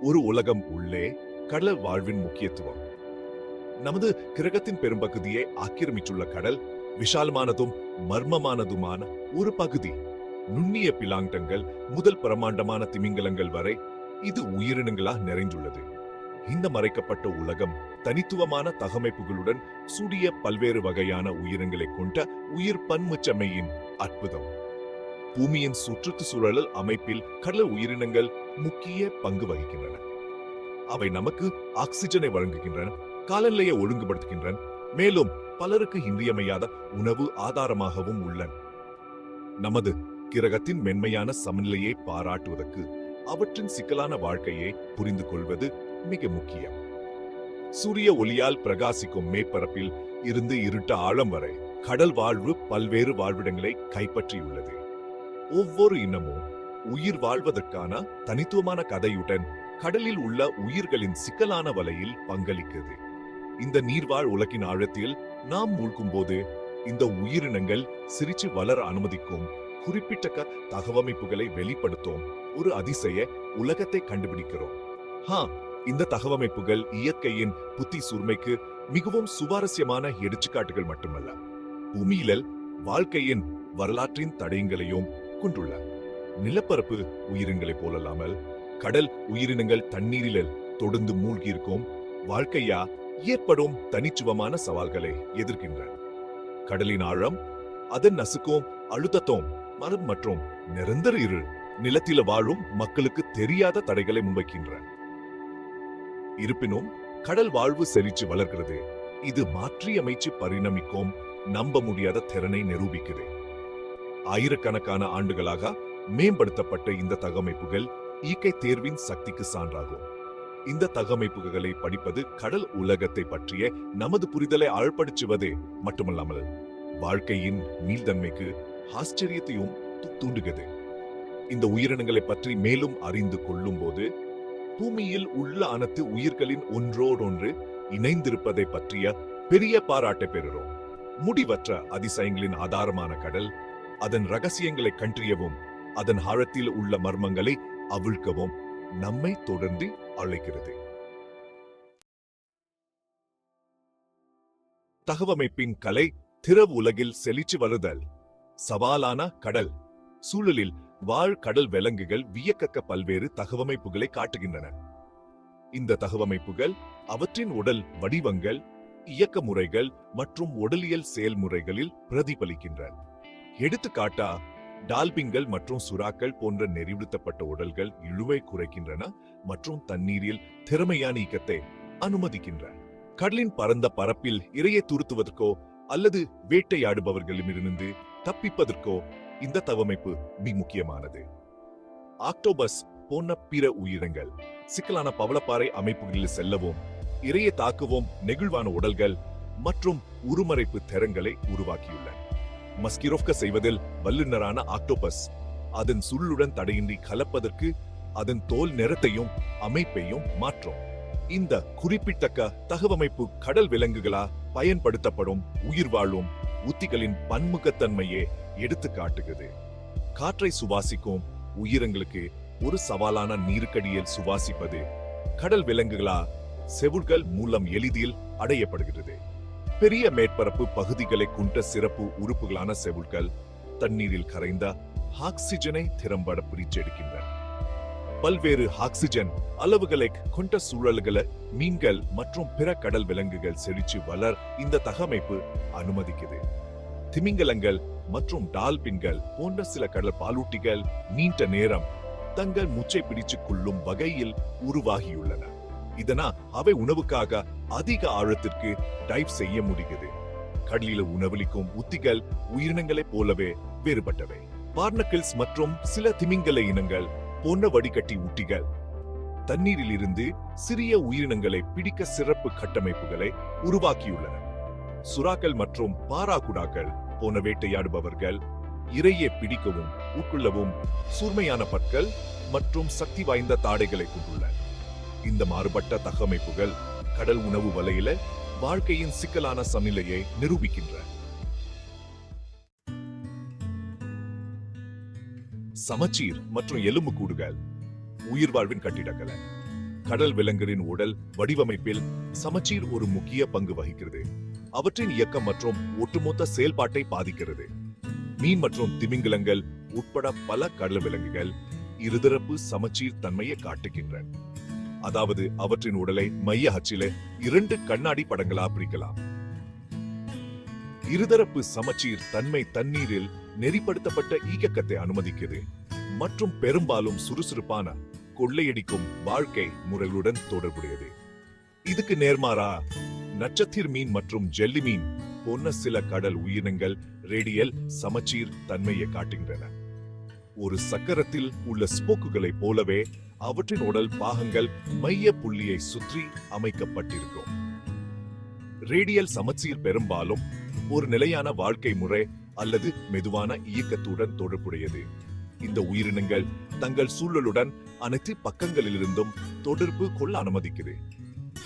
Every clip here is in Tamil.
ஒரு உலகம் உள்ளே கடல் வாழ்வின் முக்கியத்துவம். நமது கிரகத்தின் பெரும்பகுதியை ஆக்கிரமித்துள்ள கடல் விஷாலமானதும் மர்மமானதுமான ஒரு பகுதி. நுண்ணிய பிலாங்டங்கள் முதல் பிரமாண்டமான திமிங்கலங்கள் வரை இது உயிரினங்களா நிறைந்துள்ளது. இந்த மறைக்கப்பட்ட உலகம் தனித்துவமான தகமைப்புகளுடன் சூடிய பல்வேறு வகையான உயிரினங்களை கொண்ட உயிர் பன்முச்சமையின் அற்புதம். பூமியின் சுற்றுச்சூழல் அமைப்பில் கடல் உயிரினங்கள் முக்கிய பங்கு வகிக்கின்றன. அவை நமக்கு ஆக்சிஜனை வழங்குகின்றன காலநிலையை ஒழுங்குபடுத்துகின்றன மேலும் பலருக்கு இன்றியமையாத உணவு ஆதாரமாகவும் உள்ளன. நமது கிரகத்தின் மென்மையான சமநிலையை பாராட்டுவதற்கு அவற்றின் சிக்கலான வாழ்க்கையை புரிந்து கொள்வது மிக முக்கியம். சூரிய ஒளியால் பிரகாசிக்கும் மேற்பரப்பில் இருந்து இருட்ட ஆழம் வரை கடல் வாழ்வு பல்வேறு வாழ்விடங்களை கைப்பற்றியுள்ளது. ஒவ்வொரு இனமும் உயிர் வாழ்வதற்கான தனித்துவமான கதையுடன் கடலில் உள்ள உயிர்களின் சிக்கலான வலையில் பங்களிக்கிறது இந்த நீர்வாழ் உலகின் ஆழத்தில் நாம் மூழ்கும் போது இந்த உயிரினங்கள் சிரிச்சு வளர அனுமதிக்கும் குறிப்பிட்ட தகவமைப்புகளை வெளிப்படுத்தும் ஒரு அதிசய உலகத்தை கண்டுபிடிக்கிறோம். ஹா இந்த தகவமைப்புகள் இயற்கையின் புத்தி சுர்மைக்கு மிகவும் சுவாரஸ்யமான எடுத்துக்காட்டுகள் மட்டுமல்ல. பூமியிலல் வாழ்க்கையின் வரலாற்றின் தடயங்களையும் கொண்டுள்ள நிலப்பரப்பு உயிரினங்களைப் போலல்லாமல் கடல் உயிரினங்கள் தண்ணீரில் தொடர்ந்து மூழ்கியிருக்கும் வாழ்க்கையா ஏற்படும் தனிச்சுவமான சவால்களை எதிர்க்கின்றன. கடலின் ஆழம் அதன் நசுக்கும் அழுத்தத்தும் மரம் மற்றும் நிரந்தர இருள் நிலத்தில வாழும் மக்களுக்கு தெரியாத தடைகளை முன்வைக்கின்றன. இருப்பினும் கடல் வாழ்வு செழிச்சு வளர்கிறது. இது மாற்றியமைச்சு பரிணமிக்கும் நம்ப முடியாத திறனை நிரூபிக்குது. ஆயிரக்கணக்கான ஆண்டுகளாக மேம்படுத்தப்பட்ட இந்த தகமைப்புகள் இயற்கை தேர்வின் சக்திக்கு சான்றாகும். இந்த தகமைப்புகளை படிப்பது கடல் உலகத்தை பற்றிய நமது புரிதலை ஆழ்படுத்துவதே மட்டுமல்லாமல் வாழ்க்கையின் மீள்தன்மைக்கு ஆச்சரியத்தையும் தூண்டுகிறது. இந்த உயிரினங்களை பற்றி மேலும் அறிந்து கொள்ளும் போது பூமியில் உள்ள அனைத்து உயிர்களின் ஒன்றோடொன்று இணைந்திருப்பதை பற்றிய பெரிய பாராட்டை பெறுகிறோம். முடிவற்ற அதிசயங்களின் ஆதாரமான கடல் அதன் ரகசியங்களை கண்டியவும் அதன் ஆழத்தில் உள்ள மர்மங்களை அவிழ்க்கவும் நம்மை தொடர்ந்து அழைக்கிறது. தகவமைப்பின் கலை திரவ உலகில் செழிச்சு வருதல். சவாலான கடல். சூழலில் வாழ் கடல் விலங்குகள் வியக்கக்க பல்வேறு தகவமைப்புகளை காட்டுகின்றன. இந்த தகவமைப்புகள் அவற்றின் உடல் வடிவங்கள் இயக்க முறைகள் மற்றும் உடலியல் செயல்முறைகளில் பிரதிபலிக்கின்றன. எடுத்துக்காட்டா டால்பின்கள் மற்றும் சுறாக்கள் போன்ற நெறிவுறுத்தப்பட்ட உடல்கள் இழுவை குறைக்கின்றன மற்றும் தண்ணீரில் திறமையான இயக்கத்தை அனுமதிக்கின்றன. கடலின் பரந்த பரப்பில் இரையை துருத்துவதற்கோ அல்லது வேட்டையாடுபவர்களிடமிருந்து தப்பிப்பதற்கோ இந்த தவமைப்பு மிக முக்கியமானது. ஆக்டோபஸ் போன்ற பிற உயிரினங்கள் சிக்கலான பவளப்பாறை அமைப்புகளில் செல்லவும் இரையை தாக்கவும் நெகிழ்வான உடல்கள் மற்றும் உருமறைப்பு திறங்களை உருவாக்கியுள்ளன. மஸ்கிரோப்க செய்வதில் வல்லுநரான ஆக்டோபஸ் அதன் சுருளுடன் தடையின்றி கலப்பதற்கு அதன் தோல் நிறத்தையும் அமைப்பையும் மாற்றும். இந்த குறிப்பிட்டக்க தகவமைப்பு கடல் விலங்குகளா பயன்படுத்தப்படும் உயிர் வாழும் உத்திகளின் பன்முகத்தன்மையே எடுத்து காட்டுகிறது. காற்றை சுவாசிக்கும் உயிரங்களுக்கு ஒரு சவாலான நீருக்கடியில் சுவாசிப்பது கடல் விலங்குகளா செவுள்கள் மூலம் எளிதில் அடையப்படுகிறது. பெரிய மேற்பரப்பு பகுதிகளை கொண்ட சிறப்பு உறுப்புகளான செவுள்கள் தண்ணீரில் கரைந்த ஆக்சிஜனை திறம்பட பிரிச்செடுக்கின்றன. பல்வேறு ஆக்சிஜன் அளவுகளை கொண்ட சூழல்களை மீன்கள் மற்றும் பிற கடல் விலங்குகள் செழிச்சு வளர் இந்த தகமைப்பு அனுமதிக்குது. திமிங்கலங்கள் மற்றும் டால்பின்கள் போன்ற சில கடல் பாலூட்டிகள் நீண்ட நேரம் தங்கள் மூச்சை பிடிச்சு கொள்ளும் வகையில் உருவாகியுள்ளன. இதனா அவை உணவுக்காக அதிக ஆழத்திற்கு டைவ் செய்ய முடிகிறது. கடலில உணவளிக்கும் உத்திகள் உயிரினங்களைப் போலவே வேறுபட்டவை. பார்னக்கிள்ஸ் மற்றும் சில திமிங்கல இனங்கள் போன்ற வடிகட்டி ஊட்டிகள் தண்ணீரில் இருந்து சிறிய உயிரினங்களை பிடிக்க சிறப்பு கட்டமைப்புகளை உருவாக்கியுள்ளன. சுறாக்கள் மற்றும் பாராகுடாக்கள் போன வேட்டையாடுபவர்கள் இரையை பிடிக்கவும் உட்கொள்ளவும் சூர்மையான பற்கள் மற்றும் சக்தி வாய்ந்த தாடைகளை கொண்டுள்ளன இந்த மாறுபட்ட தகமைப்புகள் கடல் உணவு வலையில வாழ்க்கையின் சிக்கலான சமநிலையை நிரூபிக்கின்றன சமச்சீர் மற்றும் எலும்பு கூடுகள் உயிர் வாழ்வின் கட்டிடக்கலை கடல் விலங்குகளின் உடல் வடிவமைப்பில் சமச்சீர் ஒரு முக்கிய பங்கு வகிக்கிறது. அவற்றின் இயக்கம் மற்றும் ஒட்டுமொத்த செயல்பாட்டை பாதிக்கிறது. மீன் மற்றும் திமிங்கலங்கள் உட்பட பல கடல் விலங்குகள் இருதரப்பு சமச்சீர் தன்மையை காட்டுகின்றன. அதாவது அவற்றின் உடலை மைய அச்சில இரண்டு கண்ணாடி படங்களா பிரிக்கலாம். இருதரப்பு சமச்சீர் தன்மை தண்ணீரில் நெறிப்படுத்தப்பட்ட இயக்கத்தை அனுமதிக்கிறது. மற்றும் பெரும்பாலும் சுறுசுறுப்பான கொள்ளையடிக்கும் வாழ்க்கை முறைகளுடன் தொடர்புடையது. இதுக்கு நேர்மாறா நட்சத்திர மீன் மற்றும் ஜெல்லி மீன் போன்ற சில கடல் உயிரினங்கள் ரேடியல் சமச்சீர் தன்மையை காட்டுகின்றன. ஒரு சக்கரத்தில் உள்ள ஸ்போக்குகளைப் போலவே அவற்றின் உடல் பாகங்கள் மைய புள்ளியை சுற்றி அமைக்கப்பட்டிருக்கும். ரேடியல் சமச்சீர் பெரும்பாலும் ஒரு நிலையான வாழ்க்கை முறை அல்லது மெதுவான இயக்கத்துடன் தொடர்புடையது. இந்த உயிரினங்கள் தங்கள் சூழலுடன் அனைத்து பக்கங்களிலிருந்தும் தொடர்பு கொள்ள அனுமதிக்குது.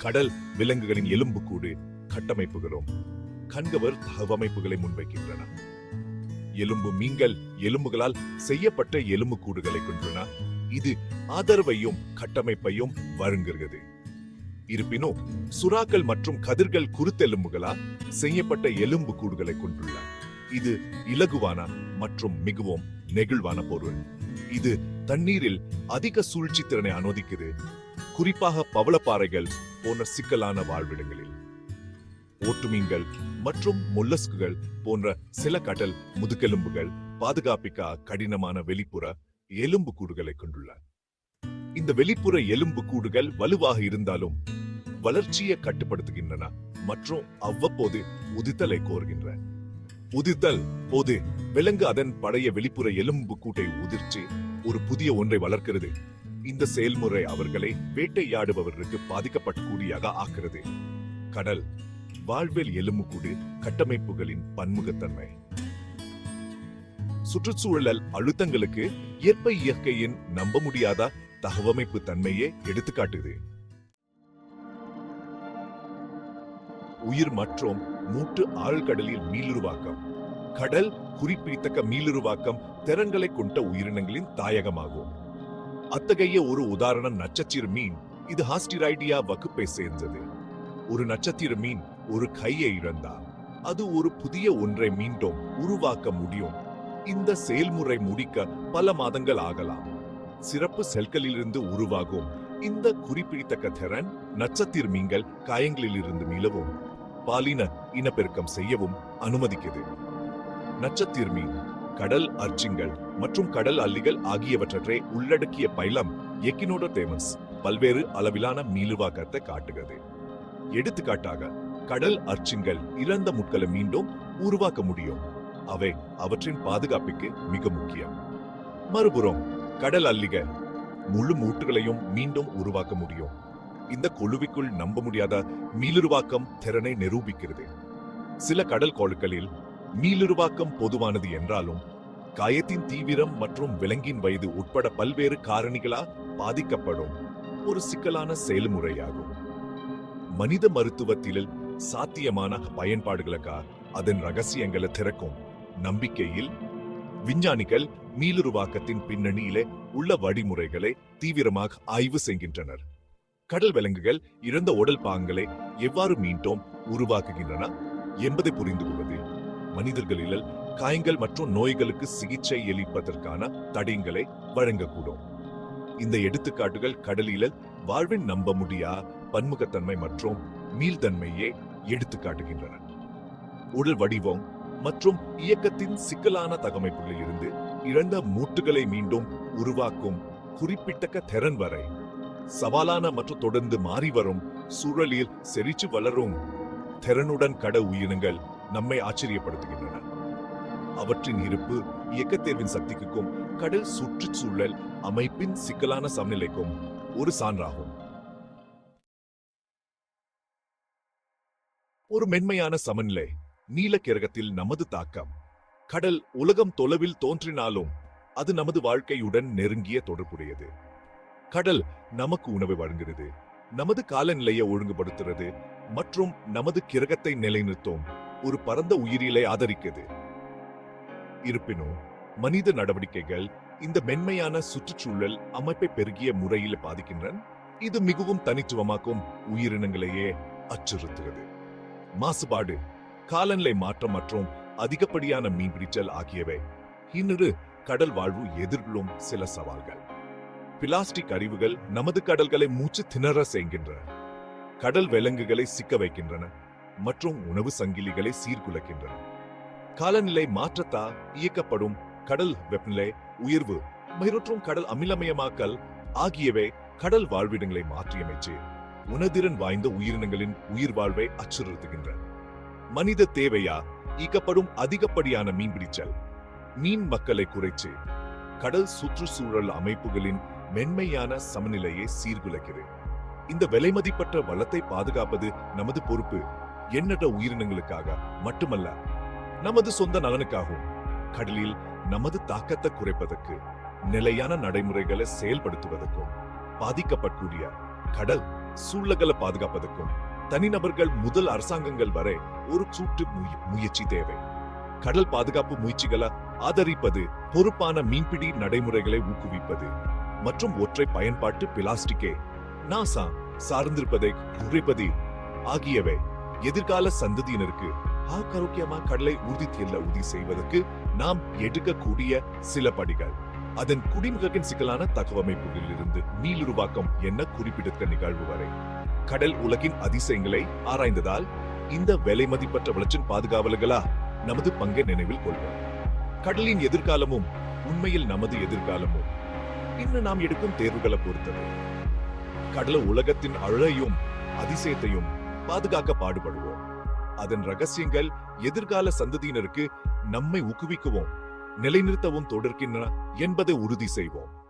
கடல் விலங்குகளின் எலும்புக்கூடு கட்டமைப்புகளும் கண்கவர் தகவமைப்புகளை முன்வைக்கின்றன. எலும்பு மீன்கள் எலும்புகளால் செய்யப்பட்ட எலும்பு கூடுகளை கொண்டுள்ளன. இது ஆதரவையும் கட்டமைப்பையும் வழங்குகிறது. இருப்பினும் சுறாக்கள் மற்றும் கதிர்கள் குருத்தெலும்புகளால் செய்யப்பட்ட எலும்பு கூடுகளை கொண்டுள்ளன. இது இலகுவான மற்றும் மிகவும் நெகிழ்வான பொருள். இது தண்ணீரில் அதிக சூழ்ச்சி திறனை அனுமதிக்குது. குறிப்பாக பவளப்பாறைகள் போன்ற சிக்கலான வாழ்விடங்களில். ஓட்டுமீன்கள் மற்றும் மொல்லஸ்குகள் போன்ற சில கடல் முதுகெலும்புகள் பாதுகாப்பிக்க கடினமான வெளிப்புற எலும்பு கூடுகளை கொண்டுள்ளார் இந்த வெளிப்புற எலும்பு கூடுகள் வலுவாக இருந்தாலும் வளர்ச்சியை கட்டுப்படுத்துகின்றன மற்றும் அவ்வப்போது உதித்தலை கோருகின்றன. உதிர்த்தல் போது விலங்கு அதன் பழைய வெளிப்புற எலும்பு கூட்டை உதிர்ச்சி ஒரு புதிய ஒன்றை வளர்க்கிறது. இந்த செயல்முறை அவர்களை வேட்டையாடுபவர்களுக்கு பாதிக்கப்படக்கூடியதாக ஆக்குறது கடல் வாழ்வில் எலும்புக்கூடு கட்டமைப்புகளின் பன்முகத்தன்மை. சுற்றுச்சூழல் அழுத்தங்களுக்கு ஏற்ப இயற்கையின் நம்ப முடியாத தகவமைப்பு தன்மையே எடுத்துக்காட்டுது. உயிர் மற்றும் மூட்டு ஆழ்கடலில் மீளுருவாக்கம். கடல் குறிப்பிடத்தக்க மீளுருவாக்கம் திறன்களை கொண்ட உயிரினங்களின் தாயகமாகும். அத்தகைய ஒரு உதாரண நட்சத்திர மீன் இது ஹாஸ்டிரைடியா வகுப்பை சேர்ந்தது. ஒரு நட்சத்திர மீன் ஒரு கையை இழந்தால் அது ஒரு புதிய ஒன்றை மீண்டும் உருவாக்க முடியும் இந்த செயல்முறை முடிக்க பல மாதங்கள் ஆகலாம். சிறப்பு செல்களிலிருந்து உருவாகும். இந்த குறிப்பிடத்தக்க திறன் நட்சத்திர மீன்கள் காயங்களிலிருந்து மீளவும் பாலின இனப்பெருக்கம் செய்யவும் அனுமதிக்கிறது நட்சத்திர மீன் கடல் அர்ச்சிங்கள் மற்றும் கடல் அல்லிகள் ஆகியவற்றை உள்ளடக்கிய பைலம் எக்கினோடோடேமஸ் பல்வேறு அளவிலான மீளுவாக்கத்தை காட்டுகிறது. எடுத்துக்காட்டாக கடல் அர்ச்சிங்கள் இறந்த முட்களை மீண்டும் உருவாக்க முடியும். அவை அவற்றின் பாதுகாப்புக்கு மிக முக்கியம். மறுபுறம் கடல் அல்லிக. முழு மூட்டுகளையும் மீண்டும் உருவாக்க முடியும். இந்த குழுவிக்குள் நம்ப முடியாத மீளுருவாக்கம் திறனை நிரூபிக்கிறது. சில கடல் கோளுக்களில் மீளுருவாக்கம் பொதுவானது என்றாலும் காயத்தின் தீவிரம் மற்றும் விலங்கின் வயது உட்பட பல்வேறு காரணிகளால் பாதிக்கப்படும் ஒரு சிக்கலான செயல்முறையாகும். மனித மருத்துவத்தில் சாத்தியமான பயன்பாடுகளுக்காக அதன் ரகசியங்களை திறக்கும் நம்பிக்கையில் விஞ்ஞானிகள் மீளுருவாக்கத்தின் பின்னணியிலே உள்ள வழிமுறைகளை தீவிரமாக ஆய்வு செய்கின்றனர். கடல் விலங்குகள் இறந்த உடல் பாகங்களை எவ்வாறு மீண்டும் உருவாக்குகின்றன என்பதை புரிந்து கொள்வது மனிதர்களில் காயங்கள் மற்றும் நோய்களுக்கு சிகிச்சை அளிப்பதற்கான தடயங்களை வழங்கக்கூடும். இந்த எடுத்துக்காட்டுகள் கடலில் வாழ்வின் நம்ப முடியா பன்முகத்தன்மை மற்றும் மீள்தன்மையை எடுத்துக்காட்டுகின்றன. உடல் வடிவம் மற்றும் இயக்கத்தின் சிக்கலான தகமைப்புகளில் இருந்து இழந்த மூட்டுகளை மீண்டும் உருவாக்கும் குறிப்பிட்டக்க திறன் வரை. சவாலான மற்றும் தொடர்ந்து மாறி வரும் சூழலில் செழிச்சு வளரும் திறனுடன் கட உயிரினங்கள் நம்மை ஆச்சரியப்படுத்துகின்றன. அவற்றின் இருப்பு இயக்கத்தேர்வின் சக்திக்கும் கடல் சுற்றுச்சூழல் அமைப்பின் சிக்கலான சமநிலைக்கும் ஒரு சான்றாகும். ஒரு மென்மையான சமநிலை. நீலக்கிரகத்தில் நமது தாக்கம். கடல் உலகம் தொலைவில் தோன்றினாலும் அது நமது வாழ்க்கையுடன் நெருங்கிய தொடர்புடையது. கடல் நமக்கு உணவை வழங்குகிறது. நமது காலநிலையை ஒழுங்குபடுத்துறது மற்றும் நமது கிரகத்தை நிலைநிறுத்தும் ஒரு பரந்த உயிரியலை ஆதரிக்கிறது. இருப்பினும் மனித நடவடிக்கைகள் இந்த மென்மையான சுற்றுச்சூழல் அமைப்பை பெருகிய முறையில் பாதிக்கின்றன. இது மிகவும் தனித்துவமாக்கும் உயிரினங்களையே அச்சுறுத்துகிறது. மாசுபாடு காலநிலை மாற்றம் மற்றும் அதிகப்படியான மீன்பிடித்தல் ஆகியவை. இன்னொரு கடல் வாழ்வு எதிர்கொள்ளும் சில சவால்கள். பிளாஸ்டிக் அறிவுகள் நமது கடல்களை மூச்சு திணற செய்கின்றன. கடல் விலங்குகளை சிக்க வைக்கின்றன மற்றும் உணவு சங்கிலிகளை சீர்குலைக்கின்றன. காலநிலை மாற்றத்தால் இயக்கப்படும் கடல் வெப்பநிலை உயர்வு மற்றும் கடல் அமிலமயமாக்கல் ஆகியவை கடல் வாழ்விடங்களை மாற்றியமைச்சு உணதிறன் வாய்ந்த உயிரினங்களின் உயிர் வாழ்வை அச்சுறுத்துகின்றன. மனித தேவையா? ஈக்கப்படும் அதிகப்படியான மீன்பிடிச்சல் மீன் மக்களை குறைச்சு. கடல் சுற்றுச்சூழல் அமைப்புகளின் மென்மையான சமநிலையை சீர்குலைக்கிறது இந்த விலைமதிப்பற்ற வளத்தை பாதுகாப்பது நமது பொறுப்பு. எண்ணற்ற உயிரினங்களுக்காக மட்டுமல்ல நமது சொந்த நலனுக்காகவும். கடலில் நமது தாக்கத்தை குறைப்பதற்கு நிலையான நடைமுறைகளை செயல்படுத்துவதற்கும் பாதிக்கப்படக்கூடிய கடல் சூழல்களை பாதுகாப்பதற்கும் தனிநபர்கள் முதல் அரசாங்கங்கள் வரை ஒரு கூட்டு முயற்சி தேவை. கடல் பாதுகாப்பு முயற்சிகளை ஆதரிப்பது பொறுப்பான மீன்பிடி நடைமுறைகளை ஊக்குவிப்பது மற்றும் ஒற்றை பயன்பாட்டு பிளாஸ்டிக்கே நாசா சார்ந்திருப்பதை குறைப்பது ஆகியவை எதிர்கால சந்ததியினருக்கு ஆரோக்கியமா கடலை உறுதி செல்ல உறுதி செய்வதற்கு நாம் எடுக்கக்கூடிய சில படிகள். அதன் குடிமகன் சிக்கலான தகவமைப்புகளில் இருந்து மீளுருவாக்கம் என்ன குறிப்பிடத்தக்க நிகழ்வு வரை. கடல் உலகின் அதிசயங்களை ஆராய்ந்ததால் இந்த விலை மதிப்பற்ற வளர்ச்சியின் பாதுகாவலர்களா நமது பங்கை நினைவில் கொள்வோம். கடலின் எதிர்காலமும் உண்மையில் நமது எதிர்காலமும். இன்று நாம் எடுக்கும் தேர்வுகளை பொறுத்தது. கடல உலகத்தின் அழையும் அதிசயத்தையும் பாதுகாக்க பாடுபடுவோம். அதன் ரகசியங்கள் எதிர்கால சந்ததியினருக்கு நம்மை ஊக்குவிக்கவும் நிலைநிறுத்தவும் தொடர்கின்றன என்பதை உறுதி செய்வோம்.